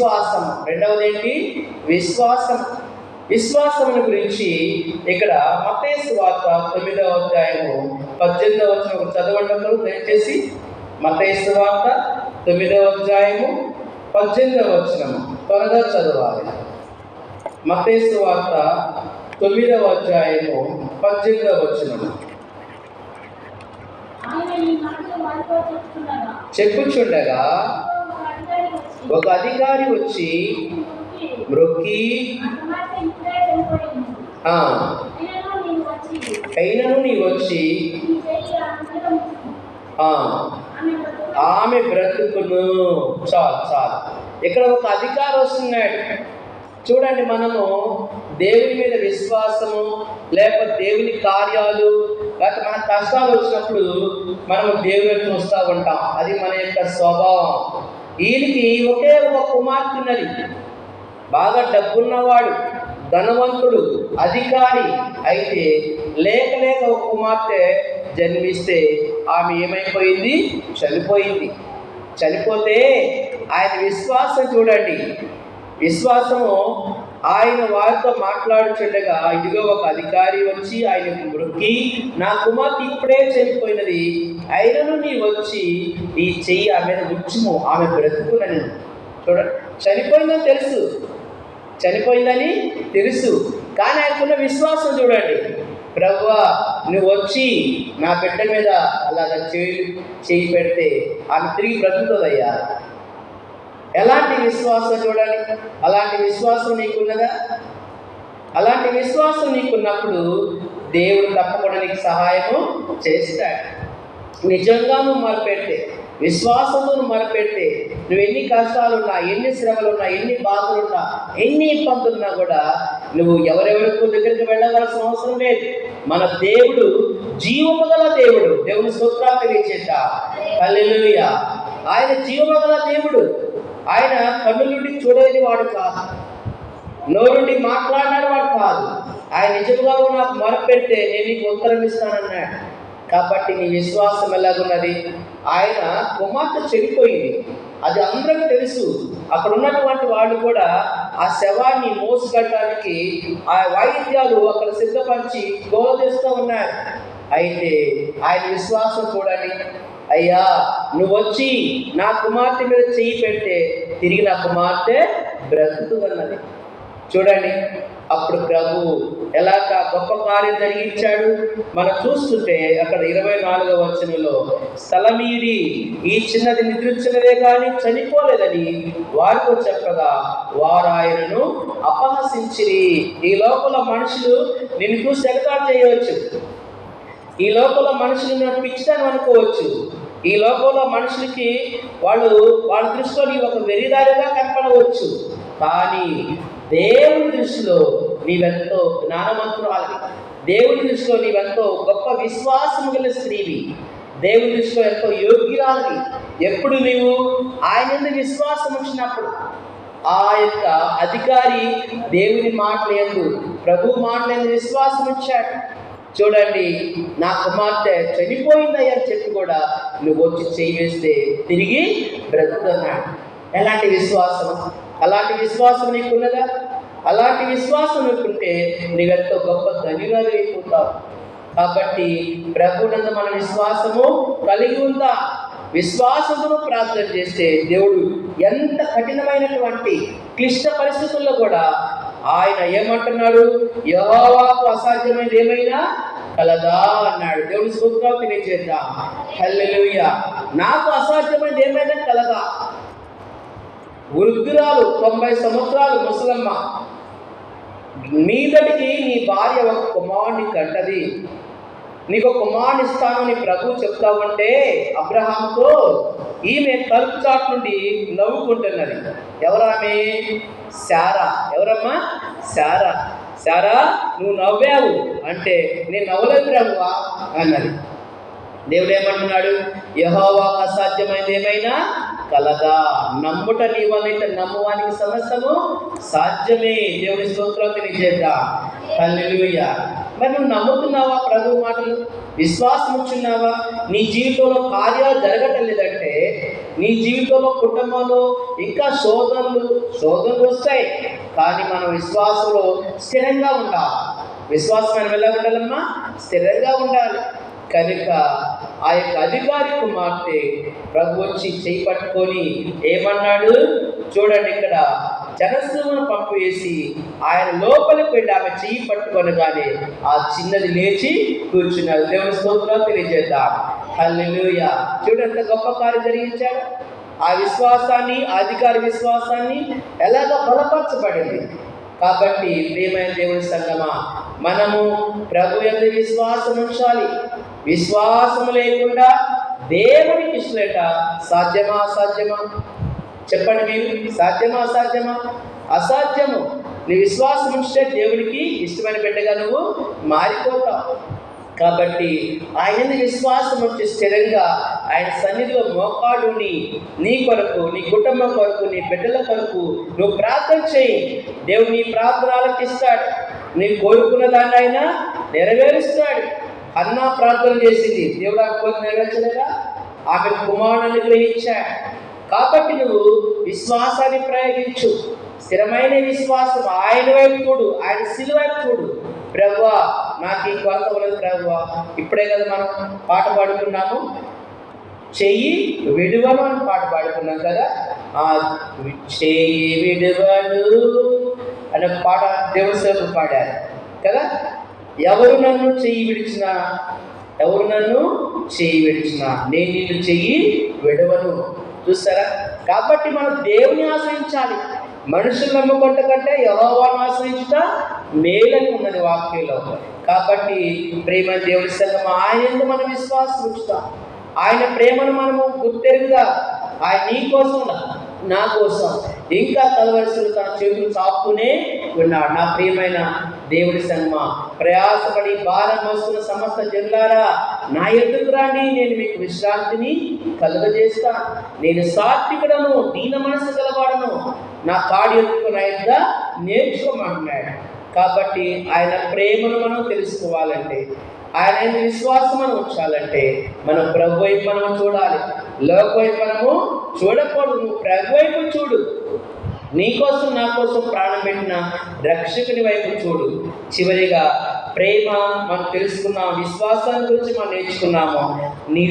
విశ్వాసం రెండవది ఏంటి విశ్వాసం విశ్వాసముల గురించి ఇక్కడ మతేసు వార్త తొమ్మిదవ అధ్యాయము పద్దెనిమిదవ వచ్చిన చదవండి దయచేసి. మతేసు వార్త తొమ్మిదవ అధ్యాయము పద్దెనిమిదవ వచనము. త్వరగా చదవాలి. మతేసు వార్త తొమ్మిదవ అధ్యాయము పద్దెనిమిదవ చెప్తుండగా చెప్పుచుండగా ఒక అధికారి వచ్చి ఒక మ్రొక్కి అయినను వచ్చి నీ వచ్చి ఆమె బ్రతుకును. చాలు చాలు. ఇక్కడ ఒక అధికారి వస్తున్నాడు. చూడండి మనము దేవుని మీద విశ్వాసము లేకపోతే దేవుని కార్యాలు లేకపోతే మన కష్టాలు వచ్చినప్పుడు మనము దేవుని చూస్తూ ఉంటాం. అది మన యొక్క స్వభావం. ఈయనకి ఒకే ఒక కుమార్తె ఉన్నది బాగా డబ్బున్నవాడు ధనవంతుడు అధికారి అయితే లేక లేక ఒక కుమార్తె జన్మిస్తే ఆమె ఏమైపోయింది? చనిపోయింది. చనిపోతే ఆయన విశ్వాసం చూడండి. విశ్వాసము ఆయన వారితో మాట్లాడుచుండగా ఇదిగో ఒక అధికారి వచ్చి ఆయనకు మృక్కి నా కుమార్తె ఇప్పుడే చనిపోయినది. అయినను నీ వచ్చి ఈ చెయ్యి ఆమె మీద ముచ్చుము ఆమె బ్రతుకునని. చూడండి చనిపోయిందని తెలుసు. చనిపోయిందని తెలుసు. కానీ ఆయనకున్న విశ్వాసం చూడండి. ప్రభువా నువ్వు వచ్చి నా బిడ్డ మీద అలాగ చేయి చేయి పెడితే ఆమె తిరిగి బ్రతుకుతుందయ్యా. ఎలాంటి విశ్వాసం చూడండి. అలాంటి విశ్వాసం నీకున్నదా? అలాంటి విశ్వాసం నీకున్నప్పుడు దేవుడు తప్పకుండా నీకు సహాయము చేస్తాడు. నిజంగా నువ్వు మొరపెడితే విశ్వాసంతో నువ్వు మొరపెడితే నువ్వు ఎన్ని కష్టాలున్నా ఎన్ని శ్రమలున్నా ఎన్ని బాధలున్నా ఎన్ని ఇబ్బందులున్నా కూడా నువ్వు ఎవరెవరికి దగ్గరికి వెళ్ళవలసిన అవసరం లేదు. మన దేవుడు జీవము గల దేవుడు దేవుని సూత్రాలు తెలియచేట హల్లెలూయా. ఆయన జీవము గల దేవుడు. ఆయన కన్నులుండి చూడలేని వాడు కాదు. నోరుండి మాట్లాడినాడు వాడు కాదు. ఆయన నిజంగా నాకు మొరపెడితే నేను నీకు ఉత్తరం ఇస్తానన్నాడు. కాబట్టి నీ విశ్వాసం ఎలాగున్నది? ఆయన కుమార్తె చెడిపోయింది. అది అందరికి తెలుసు. అక్కడ ఉన్నటువంటి వాళ్ళు కూడా ఆ శవాన్ని మోసుకట్టడానికి ఆ వాయిద్యాలు అక్కడ సిద్ధపరిచి గోల ఉన్నారు. అయితే ఆయన విశ్వాసం చూడండి. అయ్యా నువ్వు వచ్చి నా కుమార్తె మీద చెయ్యి పెడితే తిరిగి నా కుమార్తె బ్రతుకుతున్నది. చూడండి. అప్పుడు ప్రభు ఎలాగ గొప్ప కార్యం జరిగించాడు? మనం చూస్తుంటే అక్కడ ఇరవై నాలుగవ వచనంలో స్థలమీరి ఈ చిన్నది నిద్రించినదే కానీ చనిపోలేదని వారితో చెప్పగా వారు ఆయనను అపహసించిరి. ఈ లోపల మనుషులు నిన్ను చూసి ఎగతాడు చేయవచ్చు. ఈ లోపల మనుషులు నన్ను పిచ్చితనం అనుకోవచ్చు. ఈ లోపల మనుషులకి వాళ్ళు వాళ్ళ దృష్టిలో నీ ఒక వెరిదారిగా కనపడవచ్చు. కానీ దేవుని దృష్టిలో నీవెంతో జ్ఞానవంతురాలి దేవుని దృష్టిలో నీవెంతో గొప్ప విశ్వాసం గల స్త్రీవి. దేవుని దృష్టిలో ఎంతో యోగ్యురాలి ఎప్పుడు నీవు? ఆయన విశ్వాసం వచ్చినప్పుడు. ఆ యొక్క అధికారి దేవుని మాటలందు ప్రభు మాటలందు విశ్వాసం ఇచ్చాడు. చూడండి నా కుమార్తె చనిపోయిందయ్యా అని చెప్పి కూడా నువ్వు వచ్చి చేయి వేస్తే తిరిగి బ్రతుకుతున్నాడు. ఎలాంటి విశ్వాసం? అలాంటి విశ్వాసం నీకున్నదా? అలాంటి విశ్వాసం నీకుంటే నీవెంతో గొప్ప ధన్యురాలు అయిపోతావు కాబట్టి ప్రభునంద మన విశ్వాసము కలిగి ఉందా? విశ్వాసమును ప్రార్థన చేస్తే దేవుడు ఎంత కఠినమైనటువంటి క్లిష్ట పరిస్థితుల్లో కూడా ఆయన ఏమంటున్నాడు? యహోవాకు అసాధ్యమైనది ఏమైనా? కలదా అన్నాడు. దేవుడు సూత్రాలు తెలియజేద్దాం. హల్లెలూయా. నాకు అసాధ్యమైనది ఏమైనా? కలదా. వృద్ధురాలు తొంభై సంవత్సరాలు ముసలమ్మ. మీదటికి నీ భార్య ఒక కుమారుని కంటది. నీకు ఒక కుమారుని ఇస్తానని ప్రభు చెప్తా అబ్రహాంతో ఈమె తలుపు చాటు నుండి నవ్వుకుంటున్నది. ఎవరామె? శారా. ఎవరమ్మా? శారా. శారా నువ్వు నవ్వావు అంటే నేను నవ్వలేదు ప్రభువా అన్నది. దేవుడు ఏమంటున్నాడు? యహోవా అసాధ్యమైనది ఏమైనా? కలదా. నమ్ముట నీ వల్ల నమ్మువానికి సమస్తము సాధ్యమే. దేవుని స్తోత్రం తెలియజేద్దాం. హల్లెలూయా. మరి నువ్వు నమ్ముతున్నావా ప్రభు మాటలు? విశ్వాసం ఉంచున్నావా నీ జీవితంలో కార్యాలు జరగటం లేదంటే నీ జీవితంలో కుటుంబంలో ఇంకా శోధనలు శోధనలు వస్తాయి. కానీ మనం విశ్వాసంలో స్థిరంగా ఉండాలి. విశ్వాసమైన వెళ్ళగలమ్మా ఉండాలమ్మా స్థిరంగా ఉండాలి. కనుక ఆ యొక్క అధికారి కుమార్తె ప్రభు వచ్చి చేయి పట్టుకొని ఏమన్నాడు? చూడండి ఇక్కడ జనస్సును పంపివేసి ఆయన లోపలికి వెళ్ళి ఆమె చెయ్యి పట్టుకొని ఆ చిన్నది లేచి కూర్చున్నారు దేవుని స్తోత్రాలు తెలియజేద్దాం. హల్లెలూయా. చూడండి ఎంత గొప్ప కార్యం జరిగించాడు. ఆ విశ్వాసాన్ని అధికారి విశ్వాసాన్ని ఎలాగ బలపరచబడింది. కాబట్టి ప్రియమైన దేవుని సంగమా మనము ప్రభు యొక్క విశ్వాసం ఉంచాలి. విశ్వాసం లేకుండా దేవునికి ఇష్టలేట సాధ్యమా అసాధ్యమా? చెప్పండి మీరు సాధ్యమా అసాధ్యమా? అసాధ్యము. నీ విశ్వాసం ఉంచితే దేవుడికి ఇష్టమైన బిడ్డగా నువ్వు మారిపోతావు. కాబట్టి ఆయన విశ్వాసం వచ్చి స్థిరంగా ఆయన సన్నిధిలో మోకాడుని నీ కొరకు నీ కుటుంబం కొరకు నీ బిడ్డల కొరకు నువ్వు ప్రార్థన చేయి. దేవుడు నీ ప్రార్థన ఆలకిస్తాడు నీ కోరుకున్న దాన్ని ఆయన నెరవేరుస్తాడు. అన్న ప్రార్థన చేసింది. దేవుడు ఆ కోరిక నెరవేర్చలేదా? ఆమె కుమారుని గ్రహించాడు కాబట్టి నువ్వు విశ్వాసాన్ని ప్రయోగించు. స్థిరమైన విశ్వాసం ఆయన వైపు చూడు ఆయన శిలు వైపు చూడు. ప్రవ్వా నాకు ఈ కొరత ఉన్నది ప్రవ్వా. ఇప్పుడే కదా మనం పాట పాడుకున్నాము. చెయ్యి విడువను అని పాట పాడుకున్నాం కదా. ఆ చెయ్యి విడువను అనే పాట దేవుడు పాడారు కదా. ఎవరు నన్ను చెయ్యి విడిచినా? ఎవరు నన్ను చెయ్యి విడిచినా? నేను నిన్ను చెయ్యి విడవను. చూస్తారా? కాబట్టి మనం దేవుని ఆశ్రయించాలి. మనుషులు నమ్ముకుంట కంటే యహోవాను ఆశ్రయించుట మేలని ఉన్నది వాక్యంలో. కాబట్టి ప్రేమ దేవుడి సంగం ఆయన మనం విశ్వాసం ఉంచుతాం ఆయన ప్రేమను మనము గుర్తెరుగుగా ఆయన నీ కోసం నా కోసం. ఇంకా కలవలసిన తన చేతులు చాపుతూనే ఉన్నాడు. నా ప్రియమైన దేవుడి సన్మ. ప్రయాసపడి భారం వస్తున్న సమస్త జనులారా నా ఎదుగు రాండి నేను మీకు విశ్రాంతిని కలుగజేస్తా. నేను సాత్వికుడను దీన మనసు గలవాడను. నా కాడి ఎత్తుకు నా నేర్చుకోమంటున్నాడు. కాబట్టి ఆయన ప్రేమను మనం తెలుసుకోవాలంటే ఆయన విశ్వాసం మనం ఉంచాలంటే మనం ప్రభు వైపు మనం చూడాలి. లోక వైపు మనము చూడకూడదు. నువ్వు ప్రభు వైపు చూడు. నీకోసం నా కోసం ప్రాణం పెట్టిన రక్షకుని వైపు చూడు. చివరిగా ప్రేమ మనం తెలుసుకున్నాం విశ్వాసాన్ని గురించి మనం నేర్చుకున్నాము. నీ